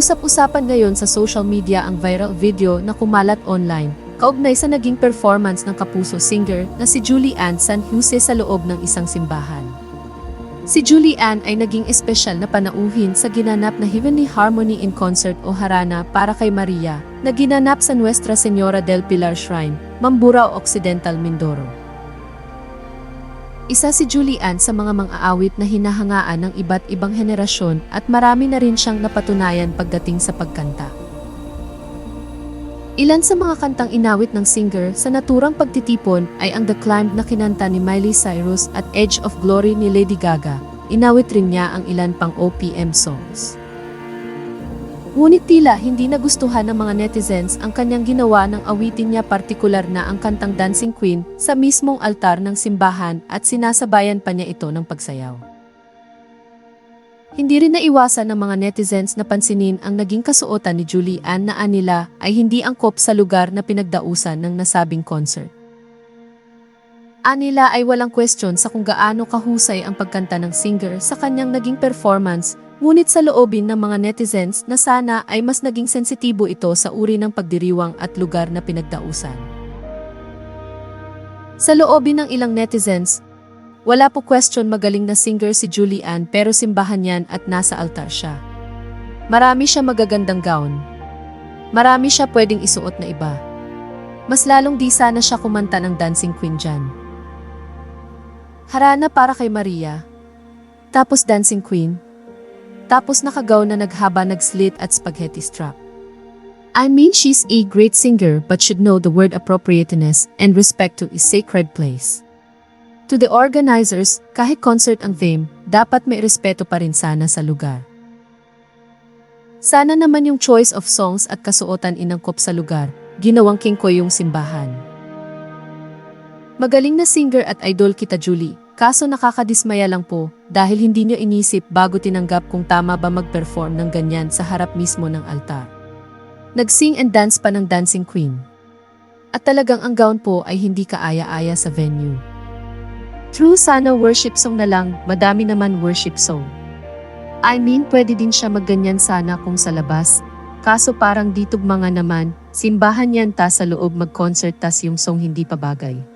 Usap-usapan ngayon sa social media ang viral video na kumalat online, kaugnay sa naging performance ng kapuso singer na si Julie Ann San Jose sa loob ng isang simbahan. Si Julie Ann ay naging espesyal na panauhin sa ginanap na Heavenly Harmony in Concert o Harana para kay Maria, na ginanap sa Nuestra Señora del Pilar Shrine, Mamburao Occidental, Mindoro. Isa si Julie Ann sa mga mang-aawit na hinahangaan ng iba't ibang henerasyon at marami na rin siyang napatunayan pagdating sa pagkanta. Ilan sa mga kantang inawit ng singer sa naturang pagtitipon ay ang The Climb na kinanta ni Miley Cyrus at Edge of Glory ni Lady Gaga. Inawit rin niya ang ilan pang OPM songs. Ngunit tila hindi nagustuhan ng mga netizens ang kanyang ginawa ng awitin niya partikular na ang kantang Dancing Queen sa mismong altar ng simbahan at sinasabayan pa niya ito ng pagsayaw. Hindi rin naiwasan ng mga netizens na pansinin ang naging kasuotan ni Julie Ann na anila ay hindi angkop sa lugar na pinagdausan ng nasabing concert. Anila ay walang question sa kung gaano kahusay ang pagkanta ng singer sa kanyang naging performance, ngunit sa loobin ng mga netizens na sana ay mas naging sensitibo ito sa uri ng pagdiriwang at lugar na pinagdausan. Sa loobin ng ilang netizens, wala po question magaling na singer si Julie Ann pero simbahan yan at nasa altar siya. Marami siya magagandang gown. Marami siya pwedeng isuot na iba. Mas lalong di sana siya kumanta ng Dancing Queen dyan. Harana para kay Maria. Tapos Dancing Queen. Tapos nakagaw na naghaba nagslit at spaghetti strap. I mean she's a great singer but should know the word appropriateness and respect to is sacred place. To the organizers, kahit concert ang theme, dapat may respeto pa rin sana sa lugar. Sana naman yung choice of songs at kasuotan inangkop sa lugar, ginawang kingkoy yung simbahan. Magaling na singer at idol kita Julie, kaso nakakadismaya lang po dahil hindi nyo inisip bago tinanggap kung tama ba mag-perform ng ganyan sa harap mismo ng altar. Nag-sing and dance pa ng Dancing Queen. At talagang ang gown po ay hindi kaaya-aya sa venue. True sana worship song na lang, madami naman worship song. I mean, pwede din siya magganyan sana kung sa labas. Kaso parang ditog mga naman, simbahan yan ta sa loob mag-concert tas yung song hindi pa bagay.